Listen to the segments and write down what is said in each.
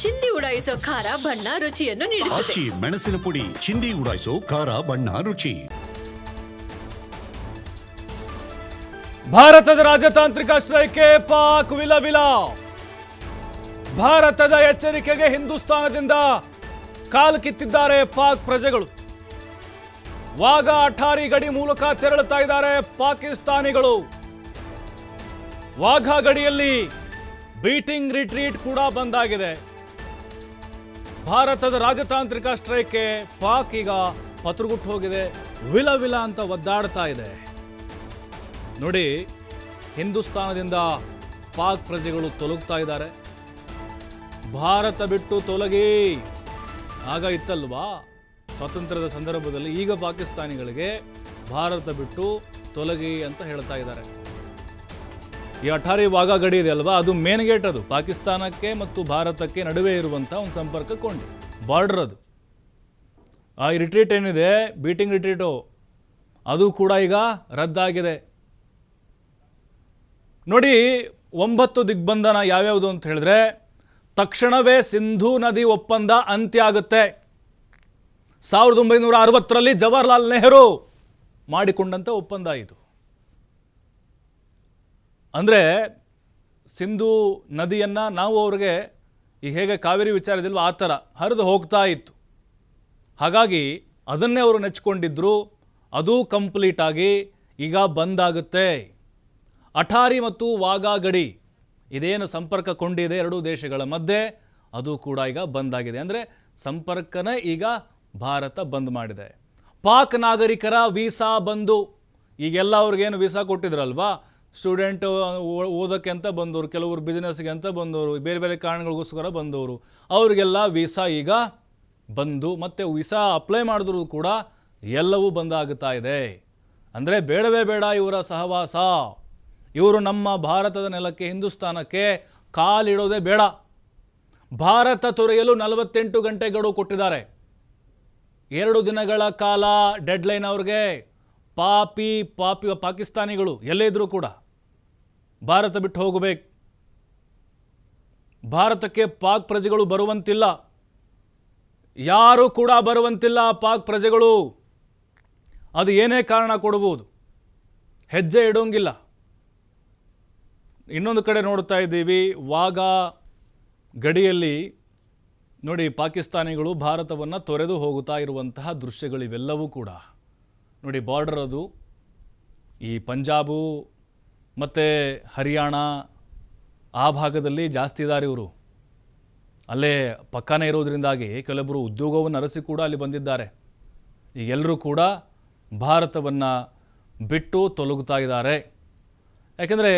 ಚಿಂದಿ ಉಡಾಯಿಸೋ ಖಾರ ಬಣ್ಣ ರುಚಿಯನ್ನು ನೀಡುತ್ತದೆ. ಆಚಿ ಮೆಣಸಿನ ಪುಡಿ ಚಿಂದಿ ಉಡಾಯಿಸೋ ಖಾರ ಬಣ್ಣ ರುಚಿ. ಭಾರತದ ರಾಜತಾಂತ್ರಿಕ ಆಶ್ರಯಕ್ಕೆ ಪಾಕ್ ವಿಲವಿಲ ಭಾರತದ ಎಚ್ಚರಿಕೆಗೆ ಹಿಂದೂಸ್ತಾನದಿಂದ ಕಾಲು ಕಿತ್ತಿದ್ದಾರೆ ಪಾಕ್ ಪ್ರಜೆಗಳು. ವಾಗ ಅಠಾರಿ ಗಡಿ ಮೂಲಕ ತೆರಳುತ್ತಾ ಇದ್ದಾರೆ ಪಾಕಿಸ್ತಾನಿಗಳು. ವಾಘಾ ಗಡಿಯಲ್ಲಿ ಬೀಟಿಂಗ್ ರಿಟ್ರೀಟ್ ಕೂಡ ಬಂದಾಗಿದೆ. ಭಾರತದ ರಾಜತಾಂತ್ರಿಕ ಸ್ಟ್ರೈಕ್ಗೆ ಪಾಕ್ ಈಗ ಪತ್ರಗುಟ್ಟು ಹೋಗಿದೆ. ವಿಲ ವಿಲ ಅಂತ ಒದ್ದಾಡ್ತಾ ಇದೆ. ನೋಡಿ, ಹಿಂದೂಸ್ತಾನದಿಂದ ಪಾಕ್ ಪ್ರಜೆಗಳು ತೊಲಗ್ತಾ ಇದ್ದಾರೆ. ಭಾರತ ಬಿಟ್ಟು ತೊಲಗಿ. ಆಗ ಇತ್ತಲ್ವಾ? ಸ್ವಾತಂತ್ರ್ಯದ ಸಂದರ್ಭದಲ್ಲಿ ಈಗ ಪಾಕಿಸ್ತಾನಿಗಳಿಗೆ ಭಾರತ ಬಿಟ್ಟು ತೊಲಗಿ ಅಂತ ಹೇಳ್ತಾ ಇದ್ದಾರೆ. ಈ ಅಠಾರಿ ವಾಘಾ ಗಡಿ ಇದೆ ಅಲ್ವಾ? ಅದು ಮೇನ್ ಗೇಟ್ ಅದು. ಪಾಕಿಸ್ತಾನಕ್ಕೆ ಮತ್ತು ಭಾರತಕ್ಕೆ ನಡುವೆ ಇರುವಂಥ ಒಂದು ಸಂಪರ್ಕ ಕೊಂಡಿ ಬಾರ್ಡರ್ ಅದು. ಆ ರಿಟ್ರೀಟ್ ಏನಿದೆ? ಬೀಟಿಂಗ್ ರಿಟ್ರೀಟು ಅದು ಕೂಡ ಈಗ ರದ್ದಾಗಿದೆ. ನೋಡಿ, ಒಂಬತ್ತು ದಿಗ್ಬಂಧನ ಯಾವ್ಯಾವುದು ಅಂತ ಹೇಳಿದ್ರೆ, ತಕ್ಷಣವೇ ಸಿಂಧೂ ನದಿ ಒಪ್ಪಂದ ಅಂತ್ಯ ಆಗುತ್ತೆ ಸಾವಿರದ ಒಂಬೈನೂರ ಅರವತ್ತರಲ್ಲಿ ಜವಾಹರ್ಲಾಲ್ ನೆಹರು ಮಾಡಿಕೊಂಡಂಥ ಒಪ್ಪಂದ ಇದು. ಅಂದರೆ ಸಿಂಧೂ ನದಿಯನ್ನು ನಾವು ಅವ್ರಿಗೆ ಈಗ ಹೇಗೆ ಕಾವೇರಿ ವಿಚಾರದಿಲ್ವ ಆ ಥರ ಹರಿದು ಹೋಗ್ತಾ ಇತ್ತು. ಹಾಗಾಗಿ ಅದನ್ನೇ ಅವರು ನೆಚ್ಕೊಂಡಿದ್ರು, ಅದು ಕಂಪ್ಲೀಟಾಗಿ ಈಗ ಬಂದಾಗುತ್ತೆ. ಅಠಾರಿ ಮತ್ತು ವಾಗಾ ಗಡಿ ಇದೇನು ಸಂಪರ್ಕ ಕೊಂಡಿದೆ ಎರಡೂ ದೇಶಗಳ ಮಧ್ಯೆ, ಅದು ಕೂಡ ಈಗ ಬಂದಾಗಿದೆ. ಅಂದರೆ ಸಂಪರ್ಕನೇ ಈಗ ಭಾರತ ಬಂದ್ ಮಾಡಿದೆ. ಪಾಕ್ ನಾಗರಿಕರ ವೀಸಾ ಬಂದು, ಈಗೆಲ್ಲ ಅವ್ರಿಗೇನು ವೀಸಾ ಕೊಟ್ಟಿದ್ರಲ್ವಾ? ಸ್ಟೂಡೆಂಟ್ ಓದೋಕ್ಕೆ ಅಂತ ಬಂದವರು, ಕೆಲವರು ಬಿಸ್ನೆಸ್ಗೆ ಅಂತ ಬಂದವರು, ಬೇರೆ ಬೇರೆ ಕಾರಣಗಳಿಗೋಸ್ಕರ ಬಂದವರು. ಅವರಿಗೆಲ್ಲ ವೀಸಾ ಈಗ ಬಂದು, ಮತ್ತು ವೀಸಾ ಅಪ್ಲೈ ಮಾಡಿದ್ರು ಕೂಡ ಎಲ್ಲವೂ ಬಂದಾಗುತ್ತಾ ಇದೆ. ಅಂದರೆ ಬೇಡವೇ ಬೇಡ ಇವರ ಸಹವಾಸ. ಇವರು ನಮ್ಮ ಭಾರತದ ನೆಲಕ್ಕೆ, ಹಿಂದೂಸ್ತಾನಕ್ಕೆ ಕಾಲಿಡೋದೇ ಬೇಡ. ಭಾರತ ತೊರೆಯಲು ನಲವತ್ತೆಂಟು ಗಂಟೆಗಳು ಕೊಟ್ಟಿದ್ದಾರೆ. ಎರಡು ದಿನಗಳ ಕಾಲ ಡೆಡ್ಲೈನ್ ಅವ್ರಿಗೆ. ಪಾಪಿ ಪಾಪಿ, ಪಾಕಿಸ್ತಾನಿಗಳು, ಎಲ್ಲೇ ಇದ್ದರೂ ಕೂಡ. ಭಾರತ ಬಿಟ್ಟು ಹೋಗಬೇಕು. ಭಾರತಕ್ಕೆ ಪಾಕ್ ಪ್ರಜೆಗಳು ಬರುವಂತಿಲ್ಲ. ಯಾರೂ ಕೂಡ ಬರುವಂತಿಲ್ಲ ಪಾಕ್ ಪ್ರಜೆಗಳು. ಅದು ಏನೇ ಕಾರಣ ಕೊಡಬಹುದು. ಹೆಜ್ಜೆ ಇಡೋಂಗಿಲ್ಲ. ಇನ್ನೊಂದು ಕಡೆ ನೋಡ್ತಾ ಇದ್ದೀವಿ. ವಾಗ ಗಡಿಯಲ್ಲಿ ನೋಡಿ ಪಾಕಿಸ್ತಾನಿಗಳು ಭಾರತವನ್ನು ತೊರೆದು ಹೋಗುತ್ತಾ ಇರುವಂತಹ ದೃಶ್ಯಗಳಿವೆಲ್ಲವೂ ಕೂಡ. ನೋಡಿ ಬಾರ್ಡರ್ ಅದು. ಈ ಪಂಜಾಬು ಮತ್ತು ಹರಿಯಾಣ ಆ ಭಾಗದಲ್ಲಿ ಜಾಸ್ತಿ ಇದ್ದಾರೆ ಇವರು. ಅಲ್ಲೇ ಪಕ್ಕನೇ ಇರೋದರಿಂದಾಗಿ ಕೆಲವೊಬ್ಬರು ಉದ್ಯೋಗವನ್ನು ಅರಸಿ ಕೂಡ ಅಲ್ಲಿ ಬಂದಿದ್ದಾರೆ. ಈಗ ಎಲ್ಲರೂ ಕೂಡ ಭಾರತವನ್ನು ಬಿಟ್ಟು ತೊಲಗುತ್ತಾ ಇದ್ದಾರೆ. ಯಾಕೆಂದರೆ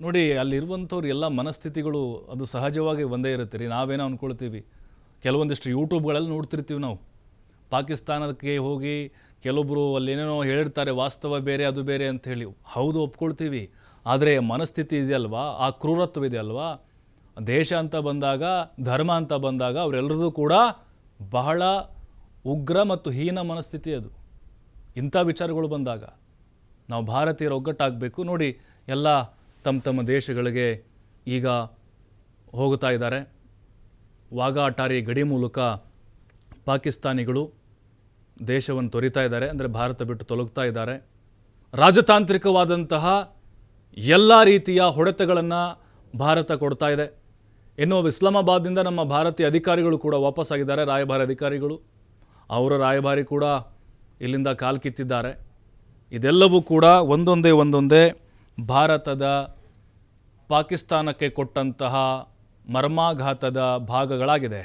ನೋಡಿ ಅಲ್ಲಿರುವಂಥವ್ರು ಎಲ್ಲ ಮನಸ್ಥಿತಿಗಳು ಅದು ಸಹಜವಾಗಿ ಒಂದೇ ಇರುತ್ತೆ ರೀ. ನಾವೇನೋ ಅಂದ್ಕೊಳ್ತೀವಿ ಕೆಲವೊಂದಿಷ್ಟು ಯೂಟ್ಯೂಬ್ಗಳಲ್ಲಿ ನೋಡ್ತಿರ್ತೀವಿ ನಾವು. ಪಾಕಿಸ್ತಾನಕ್ಕೆ ಹೋಗಿ ಕೆಲವೊಬ್ಬರು ಅಲ್ಲೇನೇನೋ ಹೇಳಿರ್ತಾರೆ, ವಾಸ್ತವ ಬೇರೆ, ಅದು ಬೇರೆ ಅಂತ ಹೇಳಿ. ಹೌದು, ಒಪ್ಕೊಳ್ತೀವಿ. ಆದರೆ ಮನಸ್ಥಿತಿ ಇದೆಯಲ್ವಾ? ಆ ಕ್ರೂರತ್ವ ಇದೆಯಲ್ವಾ? ದೇಶ ಅಂತ ಬಂದಾಗ, ಧರ್ಮ ಅಂತ ಬಂದಾಗ ಅವರೆಲ್ಲರದ್ದು ಕೂಡ ಬಹಳ ಉಗ್ರ ಮತ್ತು ಹೀನ ಮನಸ್ಥಿತಿ ಅದು. ಇಂಥ ವಿಚಾರಗಳು ಬಂದಾಗ. ನಾವು ಭಾರತೀಯರು ಒಗ್ಗಟ್ಟಾಗಬೇಕು. ನೋಡಿ, ಎಲ್ಲ ತಮ್ಮ ತಮ್ಮ ದೇಶಗಳಿಗೆ ಈಗ ಹೋಗುತ್ತಾ ಇದ್ದಾರೆ. ವಾಘಾ ಅಟಾರಿ ಗಡಿ ಮೂಲಕ ಪಾಕಿಸ್ತಾನಿಗಳು ದೇಶವನ್ನು ತೊರಿತಾ ಇದ್ದಾರೆ, ಅಂದರೆ ಭಾರತ ಬಿಟ್ಟು ತೊಲಗ್ತಾ ಇದ್ದಾರೆ. ರಾಜತಾಂತ್ರಿಕವಾದಂತಹ ಎಲ್ಲ ರೀತಿಯ ಹೊಡೆತಗಳನ್ನು ಭಾರತ ಕೊಡ್ತಾ ಇದೆ. ಇನ್ನು ಇಸ್ಲಾಮಾಬಾದ್ನಿಂದ ನಮ್ಮ ಭಾರತೀಯ ಅಧಿಕಾರಿಗಳು ಕೂಡ ವಾಪಸ್ಸಾಗಿದ್ದಾರೆ, ರಾಯಭಾರಿ ಅಧಿಕಾರಿಗಳು. ಅವರ ರಾಯಭಾರಿ ಕೂಡ ಇಲ್ಲಿಂದ ಕಾಲು ಕಿತ್ತಿದ್ದಾರೆ. ಇದೆಲ್ಲವೂ ಕೂಡ ಒಂದೊಂದೇ ಒಂದೊಂದೇ ಭಾರತದ ಪಾಕಿಸ್ತಾನಕ್ಕೆ ಕೊಟ್ಟಂತಹ ಮರ್ಮಾಘಾತದ ಭಾಗಗಳಾಗಿದೆ.